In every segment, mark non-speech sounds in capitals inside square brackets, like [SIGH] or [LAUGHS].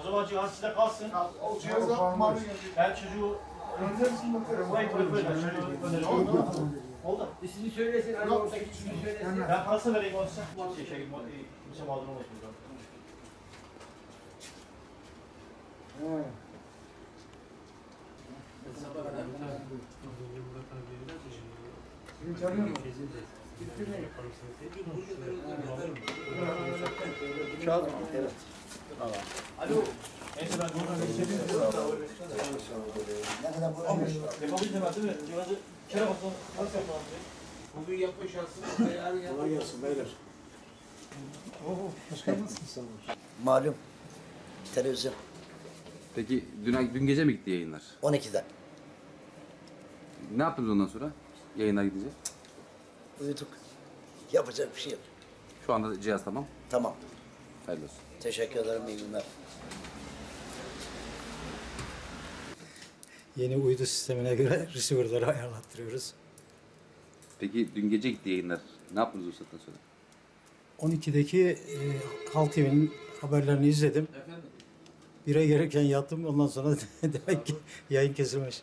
O zaman cihaz sizde kalsın. O cihazda mavi. Ben çocuğu burayı böyle çocuğu göndereceğim. Oldu. İsmini söylesin, hani oradaki ismini söylesin. Ben parası vereyim o size. Şey, şey, kimse mağdur olmasın. burada. Neyse ben buradan geçebilirim. Bugün yapma şansın. Yarın yapma. Malum. Televizyon. Peki dün, dün gece mi gitti yayınlar? 12'de. Ne yaptınız ondan sonra? Yayınlar gidince. Uyuduk. Yapacak bir şey yok. Şu anda cihaz tamam. Tamam. Hayırlı olsun. Teşekkür ederim. İyi günler. Yeni uydu sistemine göre [LAUGHS] receiver'ları ayarlattırıyoruz. Peki dün gece gitti yayınlar. Ne yaptınız o saatten sonra? 12'deki e, Halk TV'nin haberlerini izledim. Bire gereken yattım. Ondan sonra [LAUGHS] demek ki yayın kesilmiş.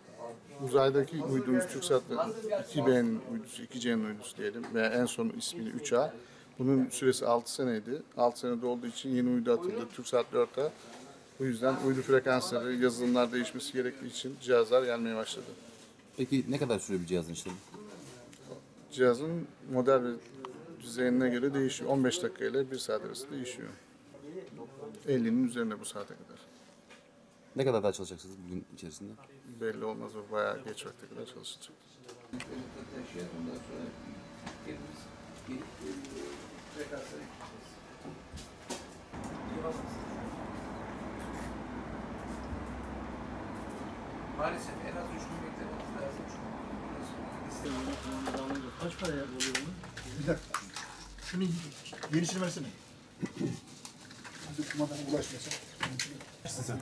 Uzaydaki uydumuz TürkSat'ın 2B'nin uydusu, 2C'nin uydusu diyelim veya en son ismiyle 3A. Bunun süresi 6 seneydi. 6 senede olduğu için yeni uydu atıldı. TürkSat 4'e. Bu yüzden uydu frekansları, yazılımlar değişmesi gerektiği için cihazlar gelmeye başladı. Peki ne kadar sürüyor bir cihazın işlemi? Cihazın model ve düzenine göre değişiyor. 15 dakika ile 1 saat arası değişiyor. 50'nin üzerinde bu saate kadar. Ne kadar daha çalışacaksınız bugün içerisinde? Belli olmaz o bayağı geç vakte kadar çalışacak. Maalesef en az üç gün beklememiz lazım. Kaç para ya oluyor bunun? Bir dakika. Şunu yenisini versene. Kumandan ulaşmasın. sen.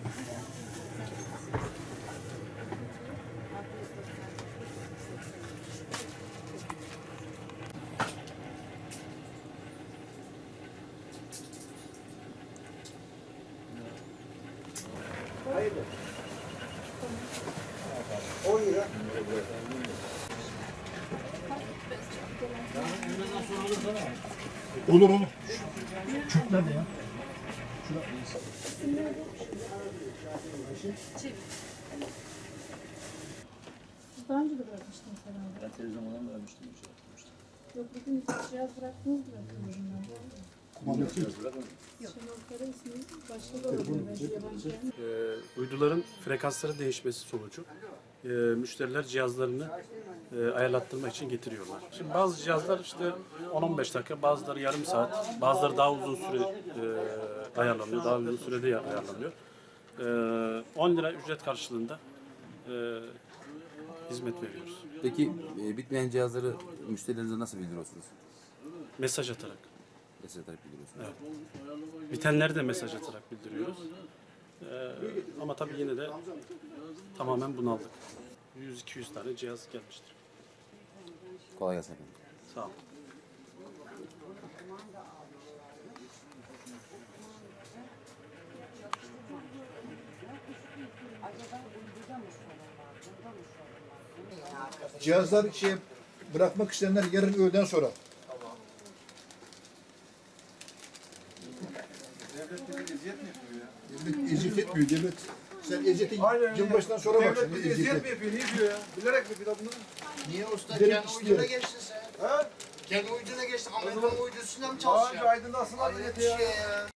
Olur olur. Çöp nerede ya? Daha önce de bırakmıştınız herhalde. Ben televizyondan bırakmıştım. Yok bugün cihaz bıraktınız bıraktınız. Kumanda kim? Şenol ismi başka da olabilir. Belki yabancı yani. e, uyduların frekansları değişmesi sonucu e, müşteriler cihazlarını e, ayarlattırmak için getiriyorlar. Şimdi bazı cihazlar işte 10-15 dakika, bazıları yarım saat, bazıları daha uzun süre e, ayarlanıyor, daha uzun sürede ya- ayarlanıyor. E, 10 lira ücret karşılığında e, hizmet veriyoruz. Peki e, bitmeyen cihazları müşterilerinize nasıl bildiriyorsunuz? Mesaj atarak. Mesaj atarak bildiriyorsunuz. Bitenleri de mesaj atarak bildiriyoruz. E, ama tabii yine de tamamen bunaldık. 100-200 tane cihaz gelmiştir. Kolay gelsin efendim. Sağ olun. Cihazlar şey bırakmak isteyenler yarın öğleden sonra. Devlet eziyet etmiyor devlet. Sen eziyetin yılbaşından sonra bak şimdi eziyet et. yapıyor? Niye diyor ya? Bilerek mi filan bunu? Niye usta? Kendi uyduna geçtin sen. Ha? Kendi uyduna geçtin. Amerikan uydusuyla mı Daha önce çalışıyorsun? aydınlasın Hayret bir ya. şey ya.